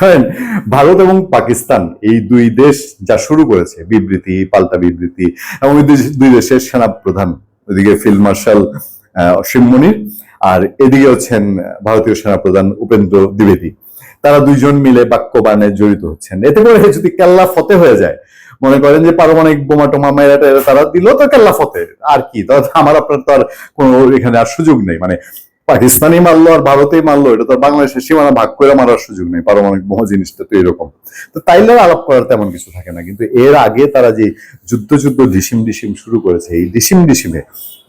ধরেন ভারত এবং পাকিস্তান এই দুই দেশ যা শুরু করেছে, বিবৃতি, পাল্টা বিবৃতি, এবং দুই- দেশের সেনা প্রধান ওইদিকে ফিল্ড মার্শাল অসীম মনির, আর এদিকে হচ্ছেন ভারতীয় সেনা প্রধান উপেন্দ্র দ্বিবেদী। তারা দুইজন মিলে বাক্যবাণে জড়িত হচ্ছেন। এতে করে যদি কেল্লা ফতে হয়ে যায়, মনে করেন যে পারমাণবিক বোমা টোমা মেয়েরা তারা দিল, তো কেল্লা ফতে, আর কি? আমার আপনার তো আর কোনো এখানে আর সুযোগ নেই। মানে পাকিস্তানি মারলো আর ভারতেই মারলো, এটা তো বাংলাদেশের সীমানা ভাগ করে মারার সুযোগ নেই, পারমাণবিক মহ জিনিসটা তো এরকম। তো তাইলে আলাপ করার তেমন কিছু থাকে না, কিন্তু এর আগে তারা যে যুদ্ধ যুদ্ধ ডিসিম ডিসিম শুরু করেছে, এই ডিসিম ডিসিমে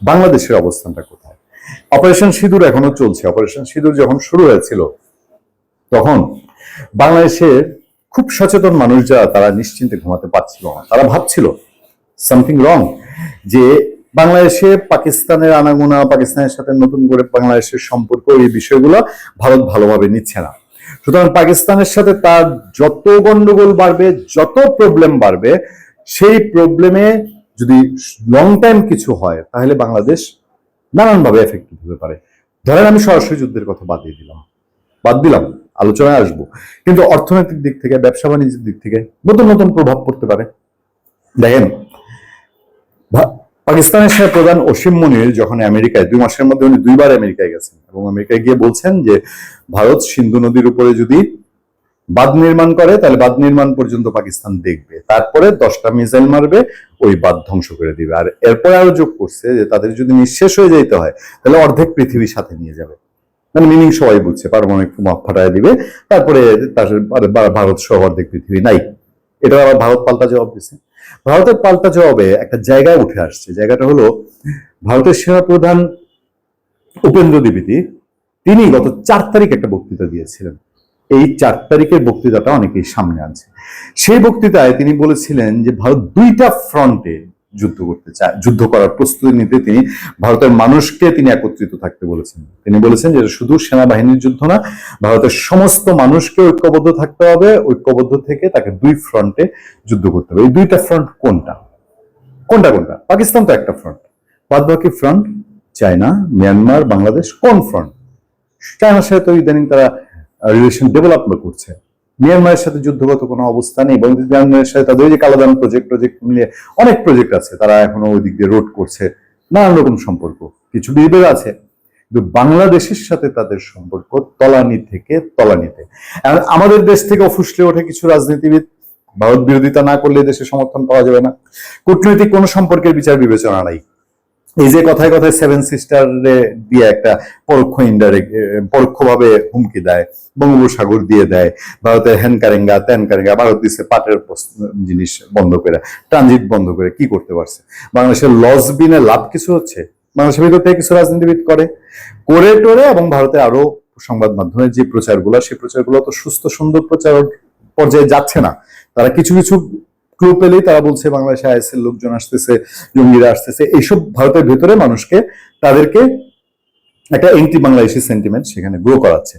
বাংলাদেশের অবস্থানটা কোথায়? অপারেশন সিঁদুর এখনও চলছে, অপারেশন সিঁদুর যখন শুরু হয়েছিল, তখন বাংলাদেশের খুব সচেতন মানুষ যারা তারা নিশ্চিন্তে ঘুমাতে পারছিল না। তারা ভাবছিল সামথিং রং যে বাংলাদেশে পাকিস্তানের আনাগোনা, পাকিস্তানের সাথে নতুন করে বাংলাদেশের সম্পর্ক, এই বিষয়গুলো ভারত ভালোভাবে নিচ্ছে না। সুতরাং পাকিস্তানের সাথে তার যত গন্ডগোল বাড়বে, যত প্রবলেম বাড়বে, সেই প্রবলেমে যদি লং টাইম কিছু হয়, তাহলে বাংলাদেশ নানানভাবে এফেক্টিভ হতে পারে। ধরেন আমি সরাসরি যুদ্ধের কথা বাদ দিয়ে দিলাম। বাদ দিলাম, আলোচনায় আসব। কিন্তু অর্থনৈতিক দিক থেকে, ব্যবসা বাণিজ্যের দিক থেকে নতুন নতুন প্রভাব পড়তে পারে। দেখেন পাকিস্তানের সেনা প্রধান অসীম মনির যখন আমেরিকায়, দুই মাসের মধ্যে উনি দুইবার আমেরিকায় গেছেন এবং আমেরিকায় গিয়ে বলছেন যে, ভারত সিন্ধু নদীর উপরে যদি বাঁধ নির্মাণ করে, তাহলে বাঁধ নির্মাণ পর্যন্ত পাকিস্তান দেখবে। তারপরে দশটা মিসাইল মারবে, ওই বাঁধ ধ্বংস করে দিবে। আর এরপরে আরও যোগ করছে যে, তাদের যদি নিঃশেষ হয়ে যেতে হয়, তাহলে অর্ধেক পৃথিবীর সাথে নিয়ে যাবে। মানে মিনিং সবাই বুঝছে, পারমাণবিক বোমা ফাটায় দিবে, তারপরে তার ভারত সহ অর্ধেক পৃথিবী নাই। এটা আবার ভারত পাল্টা জবাব দিচ্ছে ভারতের পাল্টা জবাবে একটা জায়গায় উঠে আসছে। জায়গাটা হলো ভারতের সেনা প্রধান উপেন্দ্র দ্বিবেদী, তিনি গত চার তারিখ একটা বক্তৃতা দিয়েছিলেন। এই চার তারিখের বক্তৃতাটা অনেকেই সামনে আনছে। সেই বক্তৃতায় তিনি বলেছিলেন যে ভারত দুইটা ফ্রন্টে যুদ্ধ করতে চায়, যুদ্ধ করার প্রস্তুতি নিতে তিনি ভারতের মানুষকে তিনি একত্রিত থাকতে বলেছেন। তিনি বলেছেন যে শুধু সেনাবাহিনীর যুদ্ধ না, ভারতের সমস্ত মানুষকে ঐক্যবদ্ধ থাকতে হবে, ঐক্যবদ্ধ থেকে তাকে দুই ফ্রন্টে যুদ্ধ করতে হবে। এই দুইটা ফ্রন্ট কোনটা? কোনটা কোনটা? পাকিস্তান তো একটা ফ্রন্ট। বাদ বাকি ফ্রন্ট চায়না, মিয়ানমার, বাংলাদেশ কোন ফ্রন্ট? চায়নার সাথে তো ইদানিং তারা রিলেশন ডেভেলপমেন্ট করছে। মিয়ানমারের সাথে যুদ্ধগত কোনো অবস্থা নেই এবং মিয়ানমারের সাথে তাদের যে কালাদান প্রজেক্ট প্রজেক্ট মিলিয়ে অনেক প্রজেক্ট আছে, তারা এখনও ওই দিক দিয়ে রোড করছে, নানান রকম সম্পর্ক, কিছু বিভেদ আছে, কিন্তু বাংলাদেশের সাথে তাদের সম্পর্ক তলানি থেকে তলানিতে। আমাদের দেশ থেকে ফুসলে ওঠে কিছু রাজনীতিবিদ, ভারত বিরোধিতা না করলে দেশে সমর্থন পাওয়া যাবে না। কূটনৈতিক কোনো সম্পর্কের বিচার বিবেচনা নাই। এই যে কথায় কথায় সেভেন সিস্টার দিয়ে একটা পরোক্ষ ইনডাইরেক্ট পরোক্ষভাবে হুমকি দেয়, বঙ্গোপসাগর দিয়ে দেয়, ভারতের হ্যান কারেঙ্গা ত্যান কারেঙ্গা ভারত দিচ্ছে পাটের জিনিস বন্ধ করে ট্রানজিট বন্ধ করে, কি করতে পারছে? বাংলাদেশের লস বিনে লাভ কিছু হচ্ছে? বাংলাদেশের ভিতর থেকে কিছু রাজনীতিবিদ করে করে টোরে এবং ভারতে আরও সংবাদ মাধ্যমের যে প্রচারগুলো সেই প্রচারগুলো তো সুস্থ সুন্দর প্রচার পর্যায়ে যাচ্ছে না। তারা কিছু কিছু ক্লু পেলেই তারা বলছে, বাংলাদেশে আইএসএল লোকজন আসতেছে, জঙ্গিরা আসতেছে। এইসব ভারতের ভেতরে মানুষকে তাদেরকে একটা এন্টি বাংলাদেশি সেন্টিমেন্ট সেখানে গ্রো করাচ্ছে।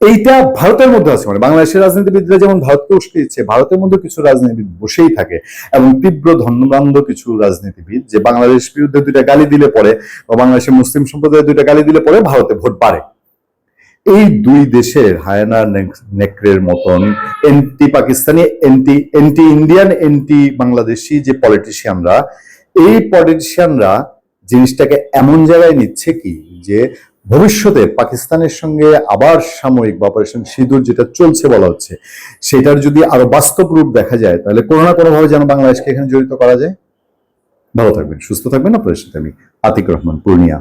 এইটা ভারতের মধ্যে আছে মানে বাংলাদেশের রাজনীতিবিদরা যেমন ভারতকে উস্কে দিচ্ছে, ভারতের মধ্যে কিছু রাজনীতিবিদ বসেই থাকে, এবং তীব্র ধন্যবান্ধ কিছু রাজনীতিবিদ যে বাংলাদেশ বিরুদ্ধে দুইটা গালি দিলে পরে, বা বাংলাদেশের মুসলিম সম্প্রদায়ের দুইটা গালি দিলে পরে ভারতে ভোট বাড়ে। এই দুই দেশের হায়ানা নেকড়ের মতন anti Pakistani anti anti Indian anti Bangladeshi যে পলিটিশিয়ানরা এই পলিটিশিয়ানরা জিনিসটাকে এমন জায়গায় নিচ্ছে কি? যে ভবিষ্যতে পাকিস্তানের সঙ্গে আবার সাময়িক বা অপারেশন সিঁদুর যেটা চলছে বলা হচ্ছে, সেটার যদি আরও বাস্তব রূপ দেখা যায়, তাহলে কোনো না কোনোভাবে যেন বাংলাদেশকে এখানে জড়িত করা যায়? ভালো থাকবেন, সুস্থ থাকবেন। আপনাদের সাথে আমি আতিক রহমান, পূর্ণিয়া।